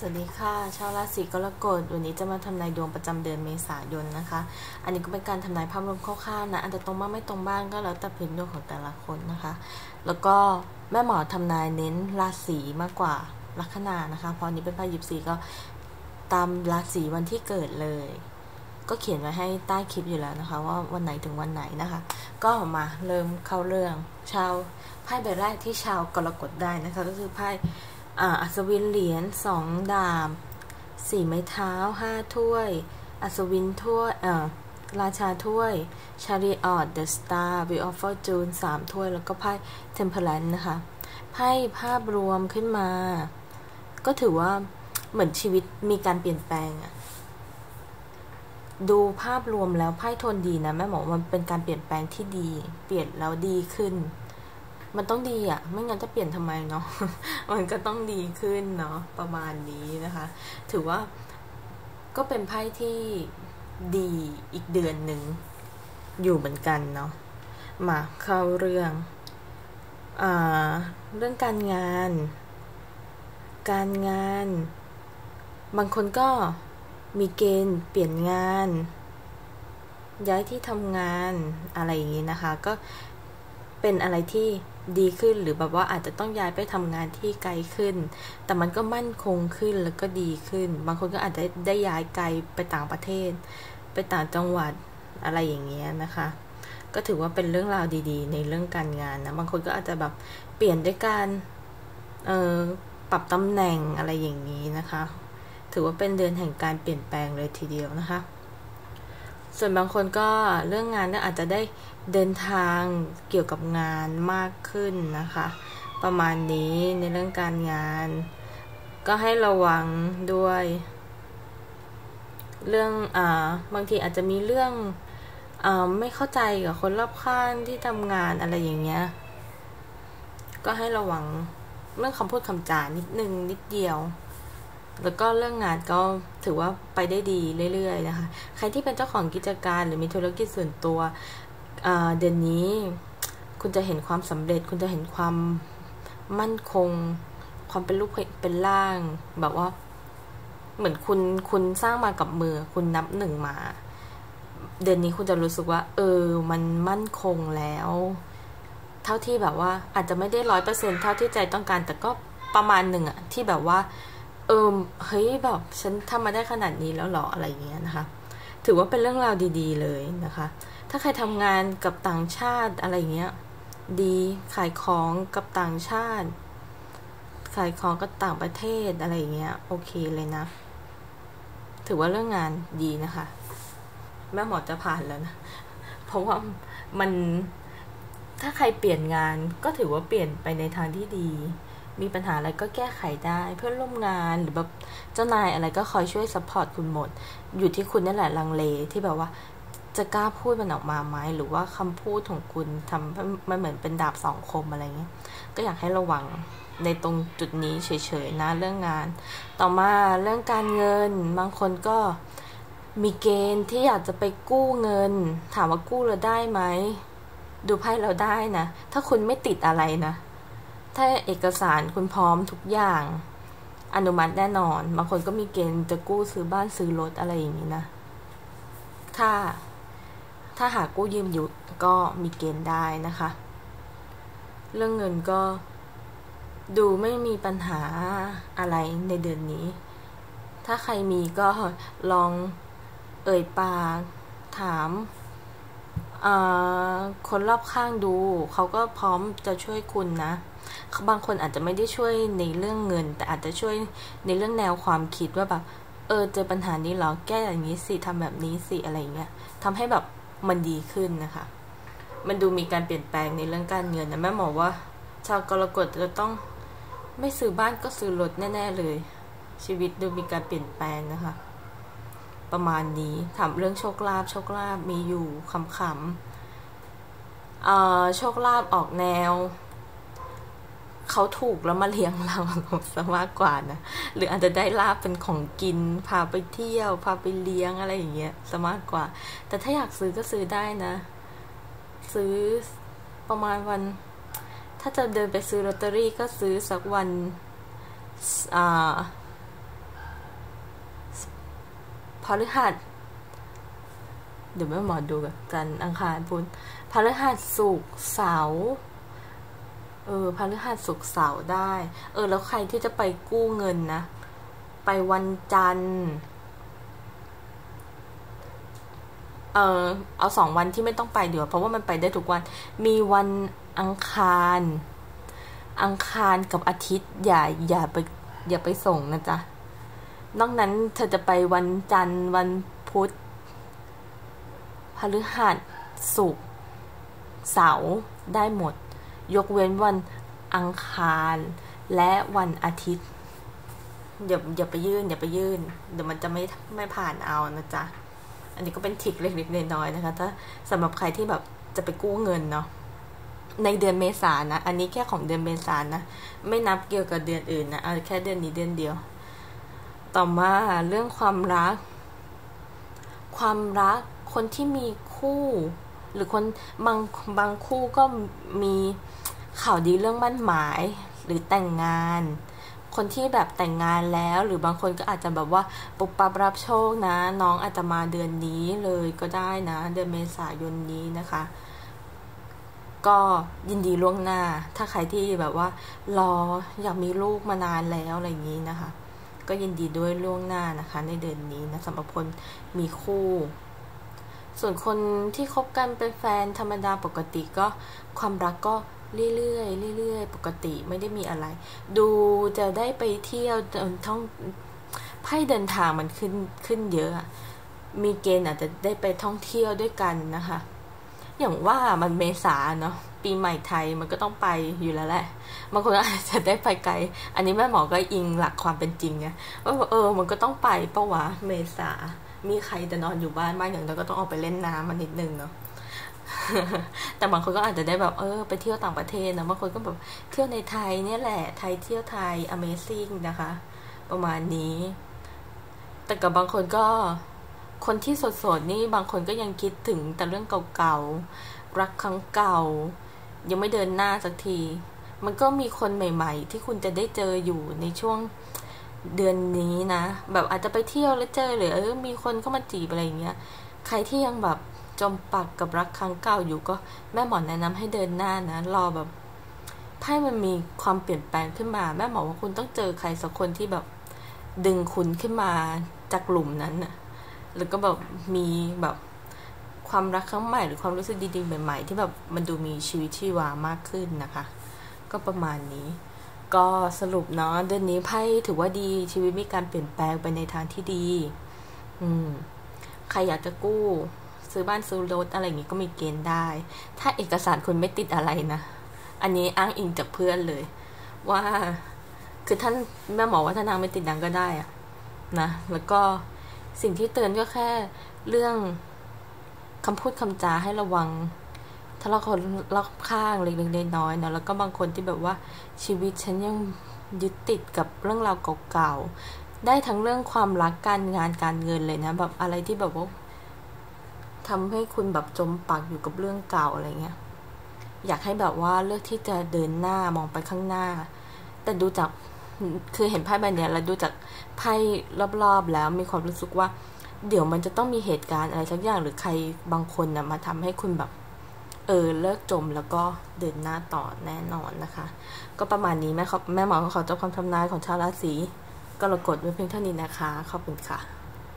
สวัสดีค่ะชาวราศีกรกฎวันนี้จะมาทำนายดวงประจำเดือนเมษายนนะคะ อันนี้ก็เป็นการทำนายภาพรวมคร่าวๆนะอาจจะตรงบ้างไม่ตรงบ้างก็แล้วแต่พื้นดวงของแต่ละคนนะคะ แล้วก็แม่หมอทำนายเน้นราศีมากกว่าลัคนานะคะเพราะนี้เป็นไพ่ยิบสีก็ตามราศีวันที่เกิดเลย ก็เขียนไว้ให้ใต้คลิปอยู่แล้วนะคะ ว่าวันไหนถึงวันไหนนะคะ ก็มาเริ่มเข้าเรื่องชาวไพ่ใบแรกที่ชาวกรกฎได้นะคะ ก็คือไพ่ อัศวินเหรียญสองดาบสี่ไม้เท้าห้าถ้วย อัศวินถ้วยอ่าราชาถ้วย ชาริออตเดอะสตาร์วิออฟฟอร์จูนสามถ้วย แล้วก็ไพ่เทมเพลนนะคะ ไพ่ภาพรวมขึ้นมา ก็ถือว่าเหมือนชีวิตมีการเปลี่ยนแปลงอะดูภาพรวมแล้วไพ่ทนดีนะ แม่หมอมันเป็นการเปลี่ยนแปลงที่ดี เปลี่ยนแล้วดีขึ้น มันต้องดีอะ่ะ ไม่งั้นจะเปลี่ยนทำไมเนาะ มันก็ต้องดีขึ้นเนาะประมาณนี้นะคะ ถือว่าก็เป็นไพ่ที่ดีอีกเดือนหนึ่งอยู่เหมือนกันเนาะ มาเข้าเรื่องอเรื่องการงาน การงาน บางคนก็มีเกณฑ์เปลี่ยนงาน ย้ายที่ทำงานอะไรอย่างนี้นะคะ ก็ เป็นอะไรที่ดีขึ้นหรือแบบว่าอาจจะต้องย้ายไปทำงานที่ไกลขึ้น แต่มันก็มั่นคงขึ้นแล้วก็ดีขึ้น บางคนก็อาจจะได้ย้ายไกลไปต่างประเทศ ไปต่างจังหวัดอะไรอย่างเงี้ยนะคะ ก็ถือว่าเป็นเรื่องราวดีๆ ในเรื่องการงานนะบางคนก็อาจจะแบบเปลี่ยนด้วยการเอ่อปรับตำแหน่งอะไรอย่างนี้นะคะ ถือว่าเป็นเดือนแห่งการเปลี่ยนแปลงเลยทีเดียวนะคะ ส่วนบางคนก็เรื่องงานเนี่ยอาจจะได้เดินทางเกี่ยวกับงานมากขึ้นนะคะ ประมาณนี้ในเรื่องการงาน ก็ให้ระวังด้วย เรื่องอ่าบางทีอาจจะมีเรื่องอ่าไม่เข้าใจกับคนรอบข้างที่ทำงานอะไรอย่างเงี้ย ก็ให้ระวังเรื่องคำพูดคำจานิดนึงนิดเดียว แล้วก็เรื่องงานก็ถือว่าไปได้ดีเรื่อยๆนะคะ ใครที่เป็นเจ้าของกิจการหรือมีธุรกิจส่วนตัวเดือนนี้ คุณจะเห็นความสำเร็จ คุณจะเห็นความมั่นคง ความเป็นรูปเป็นร่าง แบบว่า เหมือนคุณคุณสร้างมากับมือ คุณนับหนึ่งมา เดือนนี้คุณจะรู้สึกว่า เออ มันมั่นคงแล้ว เท่าที่แบบว่า อาจจะไม่ได้ร้อยเปอร์เซ็นเท่าที่ใจต้องการ แต่ก็ประมาณหนึ่งอะที่แบบว่า เออเฮ้ยแบบฉันทำมาได้ขนาดนี้แล้วหรออะไรอย่างเงี้ยนะคะ ถือว่าเป็นเรื่องราวดีๆเลยนะคะ ถ้าใครทำงานกับต่างชาติอะไรเงี้ย ดีขายของกับต่างชาติ ขายของกับต่างประเทศอะไรเงี้ยโอเคเลยนะ ถือว่าเรื่องงานดีนะคะ แม่หมอจะผ่านแล้วนะ เพราะว่ามันถ้าใครเปลี่ยนงานก็ถือว่าเปลี่ยนไปในทางที่ดี มีปัญหาอะไรก็แก้ไขได้ เพื่อนร่วมงานหรือแบบเจ้านายอะไรก็คอยช่วยซัพพอร์ตคุณหมด อยู่ที่คุณนั่นแหละลังเลที่แบบว่าจะกล้าพูดมันออกมาไหมหรือว่าคำพูดของคุณทำมันเหมือนเป็นดาบสองคมอะไรเงี้ยก็อยากให้ระวังในตรงจุดนี้เฉยๆนะเรื่องงาน ต่อมาเรื่องการเงินบางคนก็มีเกณฑ์ที่อยากจะไปกู้เงิน ถามว่ากู้เราได้ไหมดูไพ่เราได้นะ ถ้าคุณไม่ติดอะไรนะ ถ้าเอกสารคุณพร้อมทุกอย่างอนุมัติแน่นอน บางคนก็มีเกณฑ์จะกู้ซื้อบ้านซื้อรถอะไรอย่างนี้นะ ถ้า ถ้าหากกู้ยืมอยู่ก็มีเกณฑ์ได้นะคะ เรื่องเงินก็ดูไม่มีปัญหาอะไรในเดือนนี้ ถ้าใครมีก็ลองเอ่ยปากถาม คนรอบข้างดู เขาก็พร้อมจะช่วยคุณนะ บางคนอาจจะไม่ได้ช่วยในเรื่องเงิน แต่อาจจะช่วยในเรื่องแนวความคิดว่าแบบเออเจอปัญหานี้หรอแก้อย่างนี้สิทำแบบนี้สิอะไรเงี้ยทำให้แบบมันดีขึ้นนะคะ มันดูมีการเปลี่ยนแปลงในเรื่องการเงินนะแม่หมอว่า ชาวกรกฎจะต้องไม่ซื้อบ้านก็ซื้อรถแน่ ๆ เลย ชีวิตดูมีการเปลี่ยนแปลงนะคะ ประมาณนี้ถามเรื่องโชคลาภโชคลาภมีอยู่คำๆโชคลาภออกแนวเขาถูกแล้วมาเลี้ยงเราซะมากกว่านะ หรืออาจจะได้ลาบเป็นของกิน พาไปเที่ยว พาไปเลี้ยงอะไรอย่างเงี้ยซะมากกว่า แต่ถ้าอยากซื้อก็ซื้อได้นะ ซื้อประมาณวัน ถ้าจะเดินไปซื้อลอตเตอรี่ก็ซื้อสักวันอ่า พฤหัสเดี๋ยวแม่หมอดูกันอังคารพุธพฤหัสศุกร์เสาร์เออพฤหัสศุกร์เสาร์ได้ เออ แล้วใครที่จะไปกู้เงินนะ ไปวันจันทร์ เออเอาสองวันที่ไม่ต้องไปเดี๋ยวเพราะว่ามันไปได้ทุกวัน มีวันอังคาร อังคารกับอาทิตย์ อย่าอย่าไปอย่าไปส่งนะจ๊ะ นอกนั้นเธอจะไปวันจันทร์วันพุธพฤหัสศุกร์เสาร์ได้หมด ยกเว้นวันอังคารและวันอาทิตย์อย่าอย่าไปยื่นอย่าไปยื่น เดี๋ยวมันจะไม่ไม่ผ่านเอานะจ๊ะ อันนี้ก็เป็นทิกเล็กๆน้อยๆนะคะ ถ้าสำหรับใครที่แบบจะไปกู้เงินเนาะในเดือนเมษานะ อันนี้แค่ของเดือนเมษานะ ไม่นับเกี่ยวกับเดือนอื่นนะ เอาแค่เดือนนี้เดือนเดียว ต่อมาเรื่องความรัก ความรักคนที่มีคู่ หรือคนบางบางคู่ก็มีข่าวดีเรื่องมั่นหมายหรือแต่งงาน คนที่แบบแต่งงานแล้ว หรือบางคนก็อาจจะแบบว่าปุบปับรับโชคนะ น้องอาจจะมาเดือนนี้เลยก็ได้นะ เดือนเมษายนนี้นะคะ ก็ยินดีล่วงหน้า ถ้าใครที่แบบว่ารออยากมีลูกมานานแล้วอะไรอย่างนี้นะคะ ก็ยินดีด้วยล่วงหน้านะคะ ในเดือนนี้นะสำหรับคนมีคู่ ส่วนคนที่คบกันเป็นแฟนธรรมดาปกติก็ความรักก็เรื่อยๆเรื่อยๆปกติไม่ได้มีอะไร ดูจะได้ไปเที่ยวท่องไพ่เดินทางมันขึ้นขึ้นเยอะ มีเกณฑ์อาจจะได้ไปท่องเที่ยวด้วยกันนะคะ อย่างว่ามันเมษาเนาะ ปีใหม่ไทยมันก็ต้องไปอยู่แล้วแหละบางคนอาจจะได้ไปไกล อันนี้แม่หมอก็อิงหลักความเป็นจริงไงว่าเออ มันก็ต้องไปปะวะเมษา มีใครจะนอนอยู่บ้านบ้างอย่างเราก็ต้องออกไปเล่นน้ำมันนิดนึงเนาะแต่บางคนก็อาจจะได้แบบเออไปเที่ยวต่างประเทศนะบางคนก็แบบเที่ยวในไทยเนี่ยแหละไทยเที่ยวไทย Amazing นะคะ ประมาณนี้ แต่กับบางคนก็คนที่สดๆนี่บางคนก็ยังคิดถึงแต่เรื่องเก่าๆรักครั้งเก่า ยังไม่เดินหน้าสักที มันก็มีคนใหม่ ๆ ที่คุณจะได้เจออยู่ในช่วงเดือนนี้นะ แบบอาจจะไปเที่ยวแล้วเจอหรือเออมีคนเข้ามาจีบอะไรอย่างเงี้ย ใครที่ยังแบบจมปักกับรักครั้งเก่าอยู่ก็แม่หมอแนะนำให้เดินหน้านะรอแบบไพ่มันมีความเปลี่ยนแปลงขึ้นมา แม่หมอว่าคุณต้องเจอใครสักคนที่แบบดึงคุณขึ้นมาจากหลุมนั้นน่ะ แล้วก็แบบมีแบบ ความรักครั้งใหม่หรือความรู้สึกดีๆ ใหม่ ๆ ที่แบบมันดูมีชีวิตชีวามากขึ้นนะคะ ก็ประมาณนี้ ก็สรุปเนาะเดือนนี้ไพ่ถือว่าดีชีวิตมีการเปลี่ยนแปลงไปในทางที่ดี อืมใครอยากจะกู้ ซื้อบ้านซื้อรถอะไรอย่างงี้ก็มีเกณฑ์ได้ ถ้าเอกสารคุณไม่ติดอะไรนะอันนี้อ้างอิงจากเพื่อนเลย ว่า คือท่านแม่หมอว่าถ้านางไม่ติดดังก็ได้อะนะแล้วก็สิ่งที่เตือนก็แค่เรื่อง คำพูดคำจาให้ระวังถ้าเราคนรอบข้างเล็กๆน้อยๆเนาะแล้วก็บางคนที่แบบว่าชีวิตฉันยังยึดติดกับเรื่องราวเก่าๆได้ทั้งเรื่องความรักการงานการเงินเลยนะแบบอะไรที่แบบว่าทำให้คุณแบบจมปักอยู่กับเรื่องเก่าอะไรเงี้ยอยากให้แบบว่าเลือกที่จะเดินหน้ามองไปข้างหน้า แต่ดูจากคือเห็นไพ่ใบเนี้แล้วดูจากไพ่รอบๆแล้วมีความรู้สึกว่า เดี๋ยวมันจะต้องมีเหตุการณ์อะไรสักอย่างหรือใครบางคนนะมาทำให้คุณแบบ เออเลิกจมแล้วก็เดินหน้าต่อแน่นอนนะคะ ก็ประมาณนี้แม่แม่หมอขอจบความทำนายของชาวราศีกรกฎไว้เพียงเท่านี้นะคะ ขอบคุณค่ะ